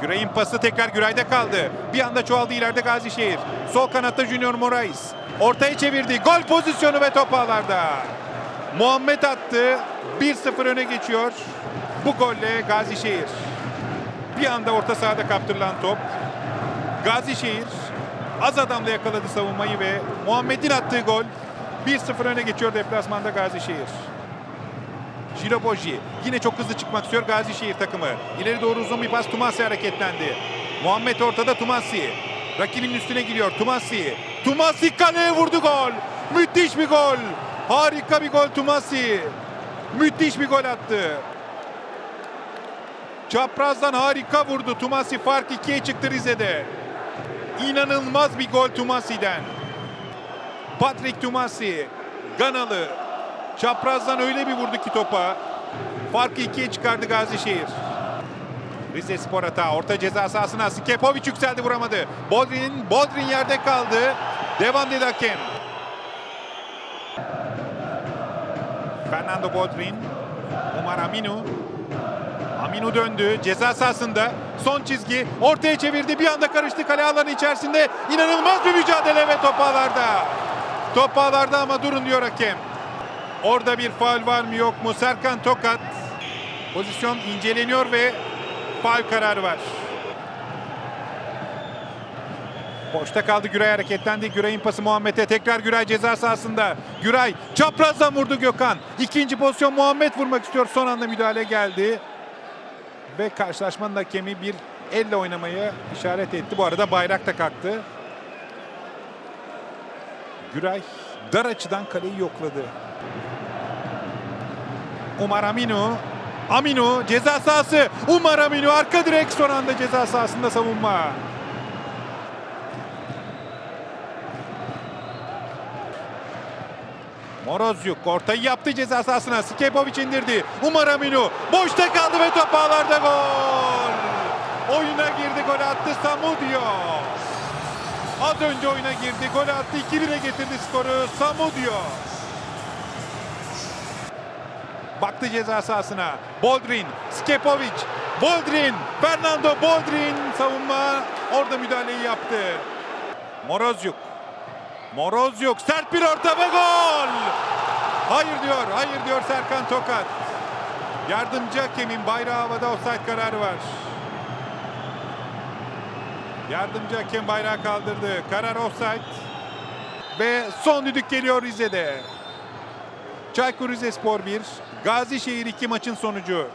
Güray'ın pası tekrar Güray'da kaldı. Bir anda çoğaldı ileride Gazişehir. Sol kanatta Junior Moraes. Ortaya çevirdi. Gol pozisyonu ve top ağlarda. Muhammed attı. 1-0 öne geçiyor. Bu golle Gazişehir. Bir anda orta sahada kaptırılan top. Gazişehir az adamla yakaladı savunmayı ve Muhammed'in attığı gol 1-0 öne geçiyor deplasmanda Gazişehir. Jiloboji yine çok hızlı çıkmak istiyor Gazişehir takımı. İleri doğru uzun bir pas Tumasi hareketlendi. Muhammed ortada Tumasi. Rakibinin üstüne gidiyor Tumasi. Tumasi kaleye vurdu gol. Müthiş bir gol. Harika bir gol Tumasi. Müthiş bir gol attı. Çaprazdan harika vurdu. Tumasi fark ikiye çıktı Rize'de. İnanılmaz bir gol Tumasi'den. Patrick Tumasi. Ganalı. Çaprazdan öyle bir vurdu ki topa. Farkı ikiye çıkardı Gazişehir. Rize Spor hata. Orta ceza sahasına Skepovic yükseldi vuramadı. Bodrin, Bodrin yerde kaldı. Devam dedi hakem. Fernando Bodrin. Umar Aminu. Aminu döndü. Ceza sahasında. Son çizgi. Ortaya çevirdi. Bir anda karıştı kale alanı içerisinde. İnanılmaz bir mücadele ve top ağlarda. Top ağlarda ama durun diyor hakem. Orada bir faul var mı yok mu? Serkan Tokat. Pozisyon inceleniyor ve faul kararı var. Boşta kaldı Güray hareketlendi. Güray'ın pası Muhammed'e. Tekrar Güray ceza sahasında. Güray çaprazdan vurdu Gökhan. İkinci pozisyon Muhammed vurmak istiyor. Son anda müdahale geldi. Ve karşılaşmanın hakemi bir elle oynamaya işaret etti. Bu arada bayrak da kalktı. Güray dar açıdan kaleyi yokladı. Umar Aminu. Aminu ceza sahası. Umar Aminu arka direk son anda ceza sahasında savunma. Morozyuk ortayı yaptı ceza sahasına. Skebovic indirdi. Umar Aminu boşta kaldı ve top ağlarda gol. Oyuna girdi gol attı Samudio. Az önce oyuna girdi gol attı 2-1'e getirdi skoru Samudio. Baktı ceza sahasına. Boldrin, Skepovic, Boldrin, Fernando Boldrin savunma orada müdahaleyi yaptı. Morozyuk. Morozyuk sert bir orta ve gol. Hayır diyor, hayır diyor Serkan Tokat. Yardımcı hakemin bayrağı havada offside kararı var. Yardımcı hakem bayrağı kaldırdı. Karar offside. Ve son düdük geliyor Rize'de. Çaykur Rizespor 1, Gazişehir 2 maçın sonucu.